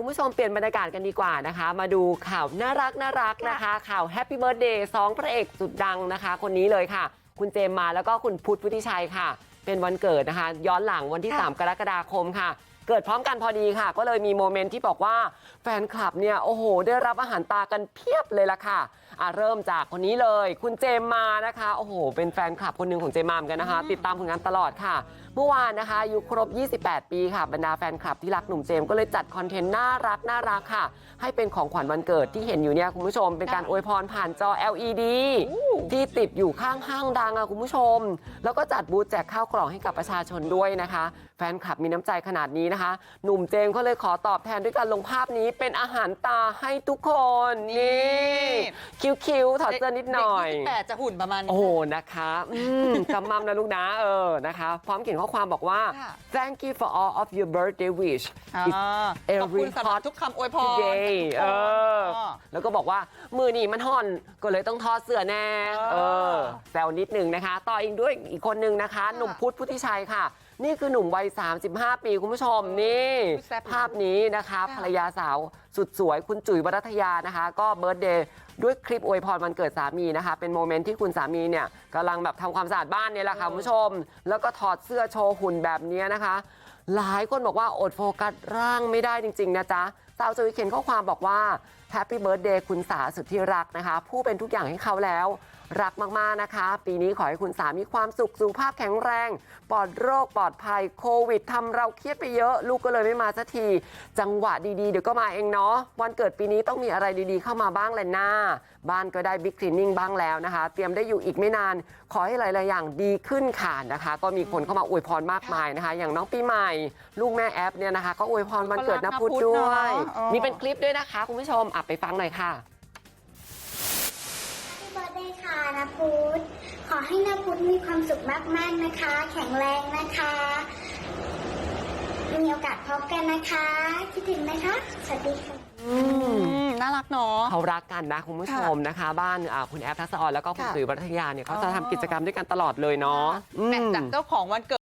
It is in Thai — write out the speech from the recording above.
คุณผู้ชมเปลี่ยนบรรยากาศกันดีกว่านะคะ มาดูข่าวน่ารักน่ารักนะคะ ข่าวแฮปปี้เบิร์ดเดย์สองพระเอกสุดดังนะคะ คนนี้เลยค่ะ คุณเจมมาแล้วก็คุณพุทธพุทธิชัยค่ะ เป็นวันเกิดนะคะ ย้อนหลังวันที่ 3 กรกฎาคมค่ะ เกิดพร้อมกันพอดีค่ะ ก็เลยมีโมเมนต์ที่บอกว่าแฟนคลับเนี่ยโอ้โห ได้รับอาหารตากันเพียบเลยล่ะค่ะอะเริ่มจากคนนี้เลย คุณเจมมานะคะโอ้โห เป็นแฟนคลับคนหนึ่งของเจมมาเหมือนกันนะคะ ติดตามผลงานตลอดค่ะ เมื่อวานนะคะอายุครบ 28 ปีค่ะบรรดาแฟนคลับที่รักหนุ่มเจมก็เลยจัดคอนเทนต์น่ารักน่ารักค่ะ ให้เป็นของขวัญวันเกิดที่เห็นอยู่เนี่ยคุณผู้ชม เป็นการอวยพรผ่านจอ LED ที่ติดอยู่ข้างห้างดังอะคุณผู้ชม แล้วก็จัดบูธแจกข้าวกล่องให้กับประชาชนด้วยนะคะ แฟนคลับมีน้ำใจขนาดนี้นะคะหนุ่มเจมส์ก็เลยขอตอบแทนด้วยการลงภาพนี้เป็นอาหารตาให้ทุกคนนี่คิ้วๆถอดเสื้อนิดหน่อยเด็ก28จะหุ่นประมาณนี้โอ้โหนะคะอืมจำมั่มนะลูกนะเออนะคะ พร้อมเขียนข้อความบอกว่าค่ะ thank you for all of your birthday wish อ่า It's ขอบคุณ every สำหรับ hot ทุกคำอวยพร today เอออ๋อแล้วก็บอกว่ามือนี่มันห่อนก็เลยต้องทอดเสื้อแน่เออเออแซวนิดนึงนะคะ ต่ออีกด้วยอีกคนนึงนะคะ หนุ่มพุทธพุทธิชัยค่ะ นี่คือหนุ่มวัย35ปีคุณผู้ชมนี่แซ่บภาพนี้นะคะค่ะภรรยาสาวสุดสวยคุณจุ๋ยวรัตยานะคะ ก็เบิร์ตเดย์ด้วยคลิปอวยพรวันเกิดสามีนะคะ เป็นโมเมนต์ที่คุณสามีเนี่ยกำลังแบบทำความสะอาดบ้านเนี่ยแหละค่ะคุณผู้ชม แล้วก็ถอดเสื้อโชว์หุ่นแบบนี้นะคะ หลายคนบอกว่าอดโฟกัสร่างไม่ได้จริง ๆ นะจ๊ะสาวจุ๋ยเขียนข้อความบอกว่าแฮปปี้เบิร์ดเดย์คุณสาสุดที่รักนะคะ ผู้เป็นทุกอย่างให้เขาแล้ว รักมากๆนะคะ ปีนี้ขอให้คุณสามีความสุขสุขภาพแข็งแรง ปลอดโรคปลอดภัยโควิดทำเราเครียดไปเยอะ ลูกก็เลยไม่มาสักที จังหวะดีๆเดี๋ยวก็มาเองเนาะวันเกิดปีนี้ต้องมีอะไรดีๆเข้ามาบ้างแหละหน้า บ้านก็ได้บิ๊กคลีนนิ่งบ้างแล้วนะคะ เตรียมได้อยู่อีกไม่นาน ขอให้หลายๆอย่างดีขึ้นค่ะนะคะ ก็มีคนเข้ามาอวยพรมากมายนะคะ อย่างน้องปีใหม่ ลูกแม่แอปเนี่ยนะคะ ก็อวยพรวันเกิดนะพุธด้วยอ๋อนี่เป็นคลิปด้วยนะคะคุณผู้ชมอะไปฟังหน่อยค่ะพี่เบิร์ดเดย์ค่ะนะพุธขอให้นะพุธมีความสุขมากๆนะคะ แข็งแรงนะคะ มีโอกาสพบกันนะคะ คิดถึงนะคะ สวัสดีค่ะ อืมน่ารักเนาะ เขารักกันนะคุณผู้ชมนะคะ บ้านอ่าคุณแอฟทักษะออนแล้วก็คุณค่ะ สุยวัฒยาเนี่ยเขาจะอ๋อทำกิจกรรมด้วยกันตลอดเลยเนาะแหม่อืมจากเจ้าของวันเกิด